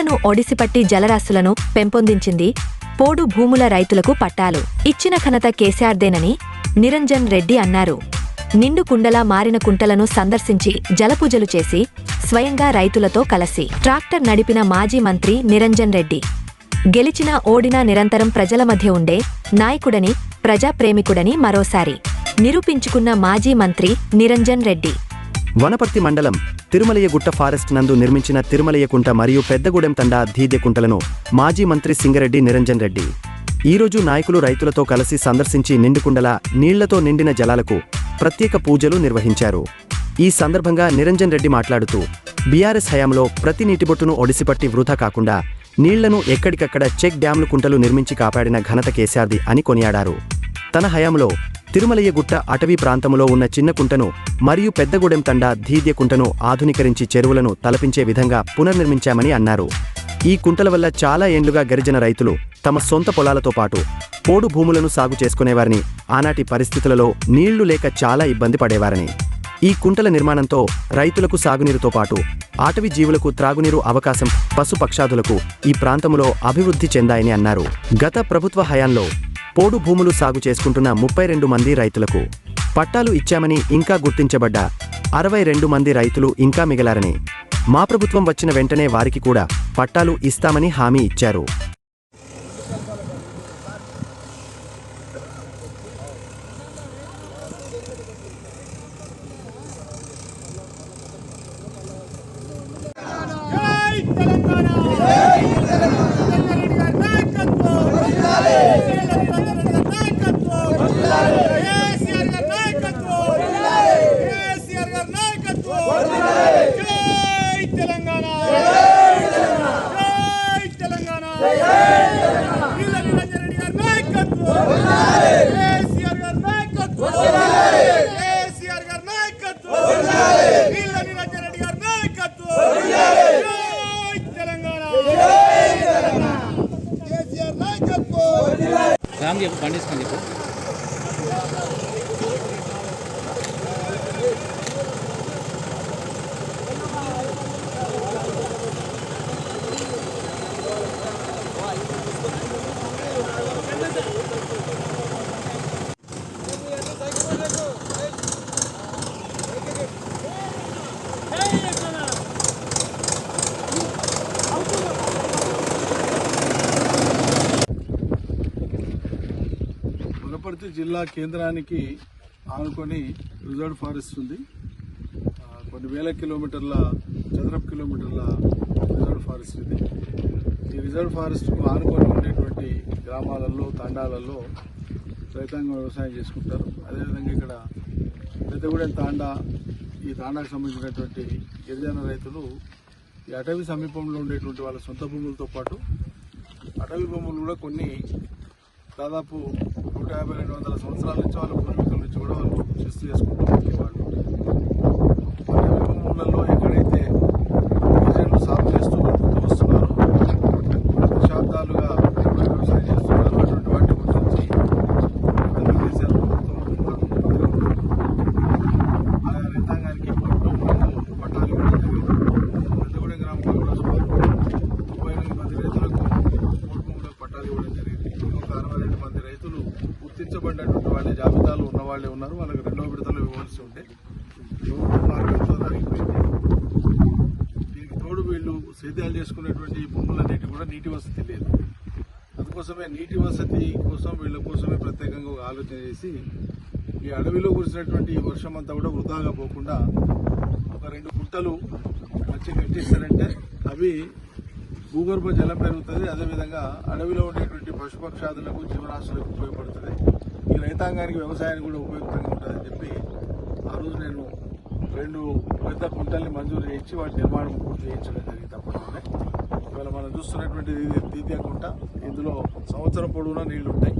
నీళ్ళను ఒడిసిపట్టి జలరాశులను పెంపొందించింది పోడు భూముల రైతులకు పట్టాలు. ఇచ్చిన ఘనత కేసీఆర్దేనని నిరంజన్ రెడ్డి అన్నారు. నిండు కుండలా మారిన కుంటలను సందర్శించి జలపూజలు చేసి స్వయంగా రైతులతో కలసి ట్రాక్టర్ నడిపిన మాజీ మంత్రి నిరంజన్ రెడ్డి. గెలిచినా ఓడినా నిరంతరం ప్రజల మధ్య ఉండే నాయకుడని ప్రజాప్రేమికుడని మరోసారి నిరూపించుకున్న మాజీ మంత్రి నిరంజన్ రెడ్డి. వనపర్తి మండలం తిరుమలయ్యగుట్ట ఫారెస్ట్ నందు నిర్మించిన తిరుమలయ్యకుంట మరియు పెద్దగూడెం తండా ధీద్యకుంటలను మాజీ మంత్రి సింగరెడ్డి నిరంజన్ రెడ్డి. ఈరోజు నాయకులు రైతులతో కలిసి సందర్శించి నిండుకుండల నీళ్ళతో నిండిన జలాలకు ప్రత్యేక పూజలు నిర్వహించారు. ఈ సందర్భంగా నిరంజన్ రెడ్డి మాట్లాడుతూ బీఆర్ఎస్ హయాంలో ప్రతి నీటిబొట్టును ఒడిసిపట్టి వృధా కాకుండా నీళ్ళను ఎక్కడికక్కడ చెక్ డ్యాంలు కుంటలు నిర్మించి కాపాడిన ఘనత కేశార్ది అని కొనియాడారు. తన హయాంలో తిరుమలయ్యగుట్ట అటవీ ప్రాంతంలో ఉన్న చిన్న కుంటను మరియు పెద్దగూడెం తండా ధీద్య కుంటను ఆధునీకరించి చెరువులను తలపించే విధంగా పునర్నిర్మించామని అన్నారు. ఈ కుంటల వల్ల చాలా ఏండ్లుగా గరిజన రైతులు తమ సొంత పొలాలతో పాటు పోడు భూములను సాగు చేసుకునేవారని ఆనాటి పరిస్థితులలో నీళ్ళు లేక చాలా ఇబ్బంది పడేవారని. ఈ కుంటల నిర్మాణంతో రైతులకు సాగునీరుతో పాటు ఆటవీ జీవులకు త్రాగునీరు అవకాశం పశుపక్షాదులకు ఈ ప్రాంతంలో అభివృద్ధి చెందాయని అన్నారు. గత ప్రభుత్వ హయాంలో పోడు భూములు సాగు చేసుకుంటున్న ముప్పై రెండు మంది రైతులకు పట్టాలు ఇచ్చామని ఇంకా గుర్తించబడ్డ అరవై రెండు మంది రైతులు ఇంకా మిగలారని మా ప్రభుత్వం వచ్చిన వెంటనే వారికి కూడా పట్టాలు ఇస్తామని హామీ ఇచ్చారు జై తెలంగాణ జై తెలంగాణ నాయకత్వం వర్ధిల్లాలి నాయకత్వం వర్ధిల్లాలి కేసీఆర్ గారి నాయకత్వం వర్ధిల్లాలి కేసీఆర్ గారి నాయకత్వం వర్ధిల్లాలి జై తెలంగాణ జై తెలంగాణ జై తెలంగాణ వీళ్ళ నిరంజన్ రెడ్డి గారి నాయకత్వం వర్ధిల్లాలి కేసీఆర్ గారి నాయకత్వం వర్ధిల్లాలి కేసీఆర్ గారి నాయకత్వం వర్ధిల్లాలి వీళ్ళ నిరంజన్ రెడ్డి గారి నాయకత్వం వర్ధిల్లాలి జై తెలంగాణ జై తెలంగాణ కేసీఆర్ నాయకత్వం రామ్ చెప్పు పండిస్తాను చెప్పు వనపర్తి జిల్లా కేంద్రానికి ఆనుకొని రిజర్వ్ ఫారెస్ట్ ఉంది. కొన్ని వేల కిలోమీటర్ల చదరపు కిలోమీటర్ల రిజర్వ్ ఫారెస్ట్ ఇది. ఈ రిజర్వ్ ఫారెస్ట్కు ఆనుకొని ఉండేటువంటి గ్రామాలలో తాండాలలో రైతాంగం వ్యవసాయం చేసుకుంటారు. అదేవిధంగా ఇక్కడ పెద్దగూడెం తాండా ఈ తాండాకు సంబంధించినటువంటి గిరిజన రైతులు ఈ అటవీ సమీపంలో ఉండేటువంటి వాళ్ళ సొంత భూములతో పాటు అటవీ భూములు కూడా కొన్ని దాదాపు నూట యాభై రెండు వందల సంవత్సరాల నుంచి వాళ్ళ పూర్వీకుల నుంచి కూడా వాళ్ళు చేస్తూ చేసుకుంటూ వచ్చేవాళ్ళు అటవీ ఎక్కడైతే గిరిజనులు సాగు చేస్తూ బతుకుతూ వస్తున్నారో దశాబ్దాలుగా వ్యవసాయం చేస్తున్నారు అటువంటి వాటిని గుర్తించి పెద్ద కేసీఆర్ ప్రభుత్వం ఆయా రైతాంగానికి ప్రభుత్వం పట్టాలు ఇవ్వడం జరిగింది పెద్దగూడెం గ్రామంలో కూడా సుమారు ముప్పై ఎనిమిది మంది రైతులకు మూడు భూములకు పట్టాలు ఇవ్వడం ఇంకొక అరవై రెండు మంది రైతులు గుర్తించబడినటువంటి వాళ్ళ జాబితాలో ఉన్న వాళ్ళే ఉన్నారు. వాళ్ళకి రెండో విడతలు ఇవ్వాల్సి ఉంటే దీనికి తోడు వీళ్ళు సేద్యాలు చేసుకునేటువంటి ఈ భూములన్నిటి కూడా నీటి వసతి లేదు. అందుకోసమే నీటి వసతి కోసం వీళ్ళ కోసమే ప్రత్యేకంగా ఒక ఆలోచన చేసి ఈ అడవిలో కురిసినటువంటి ఈ వర్షం అంతా కూడా వృధాగా పోకుండా ఒక రెండు గుంటలు వచ్చి కట్టిస్తారంటే అవి భూగర్భ జలం పెరుగుతుంది అదేవిధంగా అడవిలో ఉండేటువంటి పశుపక్షాదులకు జీవరాశులకు ఉపయోగపడుతుంది. ఈ రైతాంగానికి వ్యవసాయానికి కూడా ఉపయోగకరంగా ఉంటుందని చెప్పి ఆ రోజు నేను రెండు పెద్ద కుంటల్ని మంజూరు చేయించి వాటి నిర్మాణం పూర్తి చేయించడం జరిగింది అప్పట్లోనే ఇవాళ మనం చూస్తున్నటువంటి తీతీయ కుంట ఇందులో సంవత్సరం పొడవునా నీళ్ళు ఉంటాయి.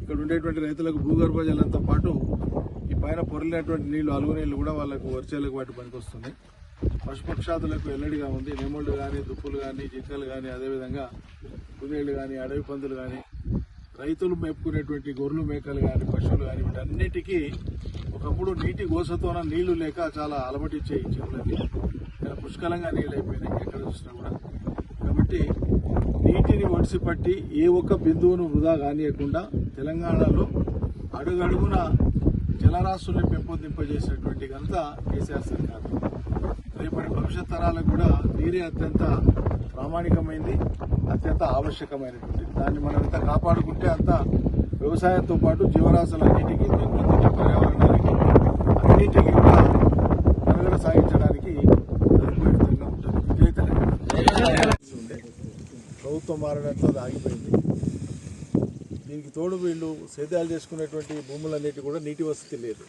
ఇక్కడ ఉండేటువంటి రైతులకు భూగర్భ జలంతో పాటు ఈ పైన పొరలేటువంటి నీళ్ళు అలుగు నీళ్ళు కూడా వాళ్ళకు వరిచేలకు వాటి పనికొస్తుంది పశుపక్షాదులకు ఎల్లడిగా ఉంది. నెమళ్ళు కానీ దుప్పులు కానీ జింకలు కానీ అదేవిధంగా కుదేళ్ళు కానీ అడవి పందులు కానీ రైతులు మేపుకునేటువంటి గొర్రెలు మేకలు కానీ పశువులు కానీ వీటన్నిటికీ ఒకప్పుడు నీటి గోసతోన నీళ్ళు లేక చాలా అలమటిచ్చే చెరువులకి పుష్కలంగా నీళ్ళు అయిపోయినాయి ఎక్కడ చూసినా కూడా. కాబట్టి నీటిని ఒడిసిపట్టి ఏ ఒక్క బిందువును వృధా కానియకుండా తెలంగాణలో అడుగడుగున జలరాశుల్ని పెంపొందింపజేసినటువంటి ఘనత కేసీఆర్ సర్కారు. రేపటి భవిష్యత్ తరాలకు కూడా నీరే అత్యంత ప్రామాణికమైంది అత్యంత ఆవశ్యకమైనటువంటిది. దాన్ని మనం ఎంత కాపాడుకుంటే అంత వ్యవసాయంతో పాటు జీవరాశులన్నిటికీ ప్రకృతికి పర్యావరణానికి అన్నింటికీ కూడా మనుగడ సాగించడానికి ఉపయుక్తంగా ఉంటుంది. ప్రభుత్వం మారడంతో ఆగిపోయింది. దీనికి తోడు వీళ్ళు సేద్యాలు చేసుకునేటువంటి భూములన్నిటి కూడా నీటి వసతి లేదు.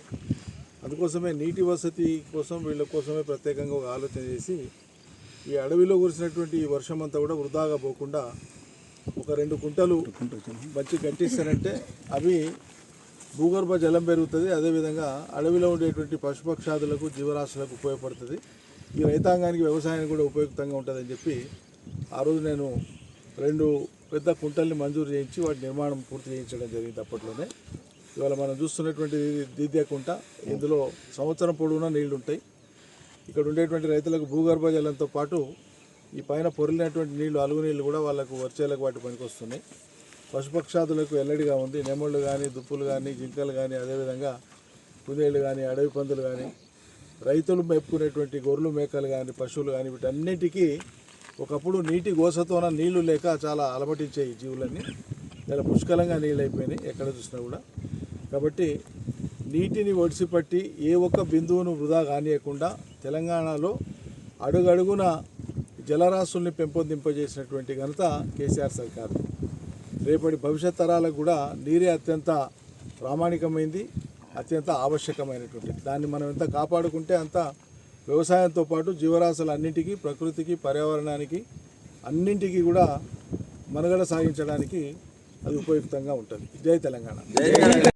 అందుకోసమే నీటి వసతి కోసం వీళ్ళ కోసమే ప్రత్యేకంగా ఒక ఆలోచన చేసి ఈ అడవిలో కురిసినటువంటి ఈ వర్షం అంతా కూడా వృధాగా పోకుండా ఒక రెండు కుంటలు మంచి కట్టిస్తారంటే అవి భూగర్భ జలం పెరుగుతుంది అదేవిధంగా అడవిలో ఉండేటువంటి పశుపక్షాదులకు జీవరాశులకు ఉపయోగపడుతుంది. ఈ రైతాంగానికి వ్యవసాయానికి కూడా ఉపయుక్తంగా ఉంటుందని చెప్పి ఆ రోజు నేను రెండు పెద్ద కుంటల్ని మంజూరు చేయించి వాటి నిర్మాణం పూర్తి చేయించడం జరిగింది అప్పట్లోనే. ఇవాళ మనం చూస్తున్నటువంటి దీద్యాకుంట ఇందులో సంవత్సరం పొడవునా నీళ్ళు ఉంటాయి. ఇక్కడ ఉండేటువంటి రైతులకు భూగర్భ జలంతో పాటు ఈ పైన పొరిలినటువంటి నీళ్ళు అలుగు నీళ్ళు కూడా వాళ్ళకు వచ్చేలకు వాటి పనికి వస్తున్నాయి. పశుపక్షాదులకు ఎల్లడిగా ఉంది. నెమళ్ళు కానీ దుప్పులు కానీ జింకలు కానీ అదేవిధంగా కుందేళ్ళు కానీ అడవి పందులు కానీ రైతులు మేపుకునేటువంటి గొర్రెలు మేకలు కానీ పశువులు కానీ వీటన్నిటికీ ఒకప్పుడు నీటి గోసతోన నీళ్ళు లేక చాలా అలమటించాయి జీవులన్నీ. చాలా పుష్కలంగా నీళ్ళు అయిపోయినాయి ఎక్కడ చూసినా కూడా. కాబట్టి నీటిని ఒడిసిపట్టి ఏ ఒక్క బిందువును వృధా కానియకుండా తెలంగాణలో అడుగడుగున జలరాశుల్ని పెంపొందింపజేసినటువంటి ఘనత కేసీఆర్ సర్కారు. రేపటి భవిష్యత్ తరాలకు కూడా నీరే అత్యంత ప్రామాణికమైంది అత్యంత ఆవశ్యకమైనటువంటిది దాన్ని మనం ఎంత కాపాడుకుంటే అంత వ్యవసాయంతో పాటు జీవరాశులు అన్నింటికీ ప్రకృతికి పర్యావరణానికి అన్నింటికీ కూడా మనుగడ సాగించడానికి అది ఉపయుక్తంగా ఉంటుంది. జై తెలంగాణ.